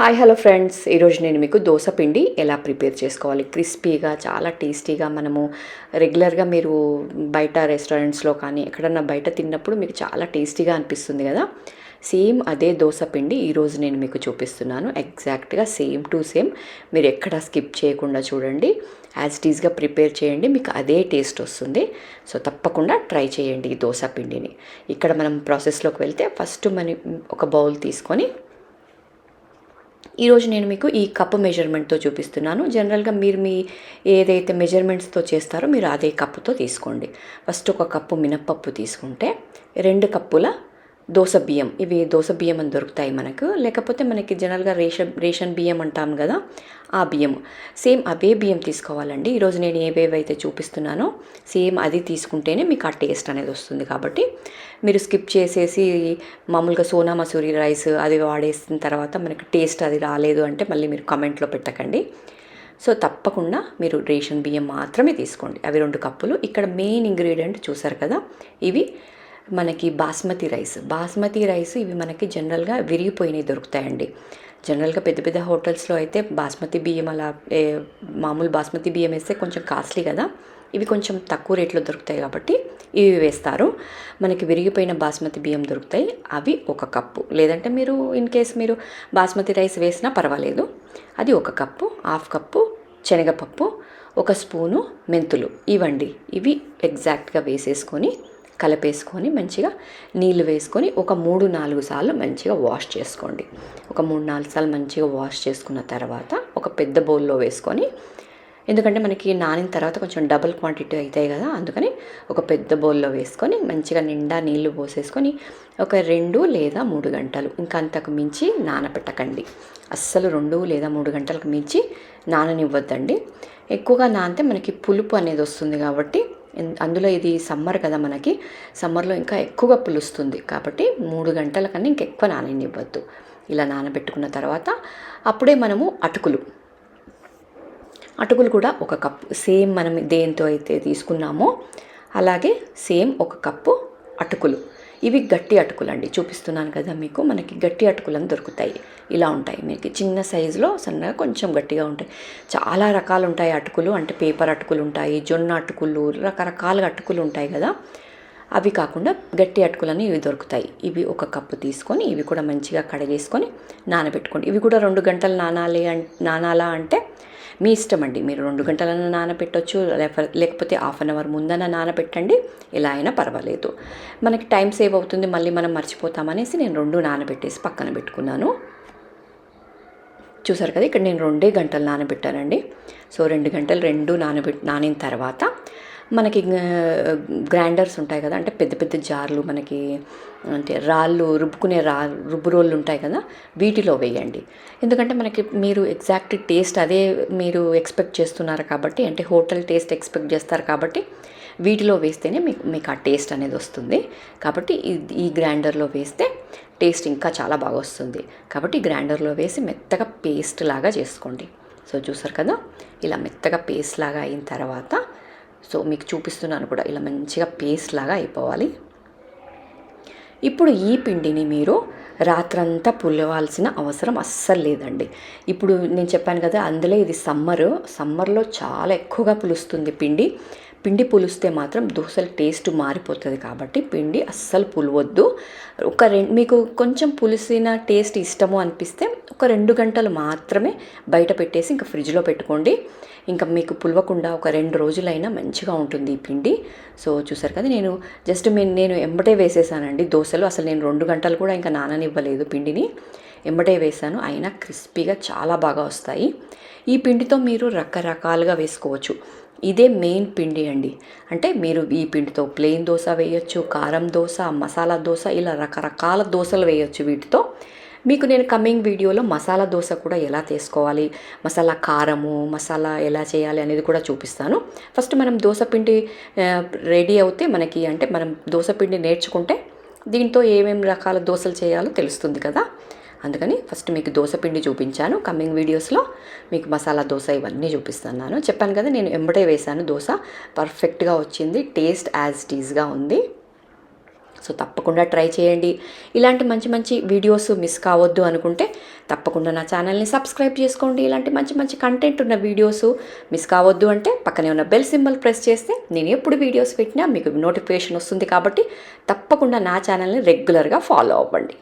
Hi hello friends ఈరోజు నేను మీకు దోశ పిండి ఎలా ప్రిపేర్ చేసుకోవాలి? క్రిస్పీగా చాలా టేస్టీగా మనము రెగ్యులర్గా మీరు బయట రెస్టారెంట్స్లో కానీ ఎక్కడన్నా బయట తిన్నప్పుడు మీకు చాలా టేస్టీగా అనిపిస్తుంది కదా? సేమ్ అదే దోశ పిండి ఈరోజు నేను మీకు చూపిస్తున్నాను. ఎగ్జాక్ట్గా సేమ్ టు సేమ్. మీరు ఎక్కడ స్కిప్ చేయకుండా చూడండి. యాజ్ ఇట్ ఈస్గా ప్రిపేర్ చేయండి. మీకు అదే టేస్ట్ వస్తుంది. సో తప్పకుండా ట్రై చేయండి ఈ దోశ పిండిని. ఇక్కడ మనం ప్రాసెస్లోకి వెళ్తే ఫస్ట్ మనం ఒక బౌల్ తీసుకొని ఈరోజు నేను మీకు ఈ కప్పు మెజర్మెంట్తో చూపిస్తున్నాను. జనరల్గా మీరు మీ ఏదైతే మెజర్మెంట్స్తో చేస్తారో మీరు అదే కప్పుతో తీసుకోండి. ఫస్ట్ ఒక కప్పు మినప్పప్పు తీసుకుంటే రెండు కప్పుల దోస బియ్యం. ఇవి దోస బియ్యం అని దొరుకుతాయి మనకు. లేకపోతే మనకి జనరల్గా రేషన్ రేషన్ బియ్యం అంటాం కదా ఆ బియ్యం. సేమ్ అవే బియ్యం తీసుకోవాలండి. ఈరోజు నేను ఏవేవైతే చూపిస్తున్నానో సేమ్ అది తీసుకుంటేనే మీకు ఆ టేస్ట్ అనేది వస్తుంది కాబట్టి మీరు స్కిప్ చేసేసి మామూలుగా సోనా మసూరి రైస్ అది వాడేసిన తర్వాత మనకి టేస్ట్ అది రాలేదు అంటే మళ్ళీ మీరు కమెంట్లో పెట్టకండి. సో తప్పకుండా మీరు రేషన్ బియ్యం మాత్రమే తీసుకోండి. అవి రెండు కప్పులు. ఇక్కడ మెయిన్ ఇంగ్రీడియంట్ చూసారు కదా ఇవి మనకి బాస్మతి రైస్. బాస్మతి రైస్ ఇవి మనకి జనరల్గా విరిగిపోయినవి దొరుకుతాయండి. జనరల్గా పెద్ద పెద్ద హోటల్స్లో అయితే బాస్మతి బియ్యం అలా ఏ, మామూలు బాస్మతి బియ్యం వేస్తే కొంచెం కాస్ట్లీ కదా. ఇవి కొంచెం తక్కువ రేట్లో దొరుకుతాయి కాబట్టి ఇవి వేస్తారు. మనకి విరిగిపోయిన బాస్మతి బియ్యం దొరుకుతాయి. అవి ఒక కప్పు. లేదంటే మీరు ఇన్ కేస్ మీరు బాస్మతి రైస్ వేసినా పర్వాలేదు. అది ఒక కప్పు హాఫ్ కప్పు శనగపప్పు ఒక స్పూను మెంతులు. ఇవండి. ఇవి ఎగ్జాక్ట్గా వేసేసుకొని కలిపేసుకొని మంచిగా నీళ్ళు వేసుకొని ఒక మూడు నాలుగు సార్లు మంచిగా వాష్ చేసుకోండి. ఒక మూడు నాలుగు సార్లు మంచిగా వాష్ చేసుకున్న తర్వాత ఒక పెద్ద బౌల్లో వేసుకొని ఎందుకంటే మనకి నానిన తర్వాత కొంచెం డబుల్ క్వాంటిటీ అవుతాయి కదా అందుకని ఒక పెద్ద బౌల్లో వేసుకొని మంచిగా నిండా నీళ్ళు పోసేసుకొని ఒక రెండు లేదా మూడు గంటలు ఇంకా అంతకు మించి నానబెట్టకండి అస్సలు రెండు లేదా మూడు గంటలకు మించి నాననివ్వద్దండి. ఎక్కువగా నానితే మనకి పులుపు అనేది వస్తుంది కాబట్టి అందులో ఇది సమ్మర్ కదా మనకి సమ్మర్లో ఇంకా ఎక్కువగా పులుస్తుంది. కాబట్టి మూడు గంటల కన్నా ఇంకెక్కువ నాననివ్వద్దు. ఇలా నానబెట్టుకున్న తర్వాత అప్పుడే మనము అటుకులు. అటుకులు కూడా ఒక కప్పు సేమ్ మనం దేంతో అయితే తీసుకున్నామో అలాగే సేమ్ ఒక కప్పు అటుకులు. ఇవి గట్టి అటుకులు అండి చూపిస్తున్నాను కదా మీకు. మనకి గట్టి అటుకులను దొరుకుతాయి. ఇలా ఉంటాయి. మీకు చిన్న సైజులో సన్నగా కొంచెం గట్టిగా ఉంటాయి. చాలా రకాలు ఉంటాయి అటుకులు. అంటే పేపర్ అటుకులు ఉంటాయి జొన్న అటుకులు రకరకాల అటుకులు ఉంటాయి కదా. అవి కాకుండా గట్టి అటుకులని ఇవి దొరుకుతాయి. ఇవి ఒక కప్పు తీసుకొని ఇవి కూడా మంచిగా కడిగేసుకొని నానబెట్టుకోండి. ఇవి కూడా రెండు గంటలు నానాలి అన్ నానాలా అంటే మీ ఇష్టం అండి మీరు రెండు గంటలన్నా నానబెట్టొచ్చు లేకపోతే హాఫ్ అన్ అవర్ ముందన నానబెట్టండి ఎలా అయినా పర్వాలేదు. మనకి టైం సేవ్ అవుతుంది మళ్ళీ మనం మర్చిపోతామనేసి నేను రెండు నానబెట్టేసి పక్కన పెట్టుకున్నాను. చూసారు కదా ఇక్కడ నేను రెండే గంటలు నానబెట్టానండి. సో రెండు గంటలు రెండు నానబెట్ నానిన తర్వాత మనకి గ్రైండర్స్ ఉంటాయి కదా అంటే పెద్ద పెద్ద జార్లు మనకి అంటే రాళ్ళు రుబ్బుకునే రా రుబ్బు రోళ్ళు ఉంటాయి కదా వీటిలో వేయండి. ఎందుకంటే మనకి మీరు ఎగ్జాక్ట్ టేస్ట్ అదే మీరు ఎక్స్పెక్ట్ చేస్తున్నారు కాబట్టి అంటే హోటల్ టేస్ట్ ఎక్స్పెక్ట్ చేస్తారు కాబట్టి వీటిలో వేస్తేనే మీకు మీకు ఆ టేస్ట్ అనేది వస్తుంది. కాబట్టి ఈ- ఈ గ్రైండర్లో వేస్తే టేస్ట్ ఇంకా చాలా బాగా వస్తుంది. కాబట్టి గ్రైండర్లో వేసి మెత్తగా పేస్ట్ లాగా చేసుకోండి. సో చూసారు కదా ఇలా మెత్తగా పేస్ట్ లాగా అయిన తర్వాత సో మీకు చూపిస్తున్నాను కూడా. ఇలా మంచిగా పేస్ట్ లాగా అయిపోవాలి. ఇప్పుడు ఈ పిండిని మీరు రాత్రంతా పులవాల్సిన అవసరం అస్సలు లేదండి. ఇప్పుడు నేను చెప్పాను కదా అందులో ఇది సమ్మర్ సమ్మర్లో చాలా ఎక్కువగా పులుస్తుంది పిండి. పిండి పులిస్తే మాత్రం దోశల టేస్ట్ మారిపోతుంది కాబట్టి పిండి అస్సలు పులవద్దు. ఒక రెండు మీకు కొంచెం పులిసిన టేస్ట్ ఇష్టము అనిపిస్తే ఒక రెండు గంటలు మాత్రమే బయట పెట్టేసి ఇంకా ఫ్రిడ్జ్లో పెట్టుకోండి. ఇంకా మీకు పులవకుండా ఒక రెండు రోజులైనా మంచిగా ఉంటుంది ఈ పిండి. సో చూసారు కదా నేను జస్ట్ మీ నేను ఎంబటే వేసేసానండి దోశలు. అసలు నేను రెండు గంటలు కూడా ఇంకా నాననివ్వలేదు పిండిని. ఎంబటే వేసాను. అయినా క్రిస్పీగా చాలా బాగా వస్తాయి. ఈ పిండితో మీరు రకరకాలుగా వేసుకోవచ్చు. ఇదే మెయిన్ పిండి అండి. అంటే మీరు ఈ పిండితో ప్లెయిన్ దోశ వేయచ్చు కారం దోశ మసాలా దోశ ఇలా రకరకాల దోశలు వేయొచ్చు వీటితో. మీకు నేను కమింగ్ వీడియోలో మసాలా దోశ కూడా ఎలా తీసుకోవాలి మసాలా కారము మసాలా ఎలా చేయాలి అనేది కూడా చూపిస్తాను. ఫస్ట్ మనం దోశ పిండి రెడీ అవుతే మనకి అంటే మనం దోశ పిండి నేర్చుకుంటే దీంతో ఏమేమి రకాల దోశలు చేయాలో తెలుస్తుంది కదా. అందుకని ఫస్ట్ మీకు దోశ పిండి చూపించాను కమింగ్ వీడియోస్లో మీకు మసాలా దోశ ఇవన్నీ చూపిస్తున్నాను. చెప్పాను కదా నేను ఎంబటే వేశాను దోశ. పర్ఫెక్ట్గా వచ్చింది టేస్ట్ యాజ్ టీజ్గా ఉంది. సో తప్పకుండా ట్రై చేయండి. ఇలాంటి మంచి మంచి వీడియోస్ మిస్ కావద్దు అనుకుంటే తప్పకుండా నా ఛానల్ని సబ్స్క్రైబ్ చేసుకోండి. ఇలాంటి మంచి మంచి కంటెంట్ ఉన్న వీడియోస్ మిస్ కావద్దు అంటే పక్కనే ఉన్న బెల్ సింబల్ ప్రెస్ చేస్తే నేను ఎప్పుడు వీడియోస్ పెట్టినా మీకు నోటిఫికేషన్ వస్తుంది కాబట్టి తప్పకుండా నా ఛానల్ని రెగ్యులర్గా ఫాలో అవ్వండి.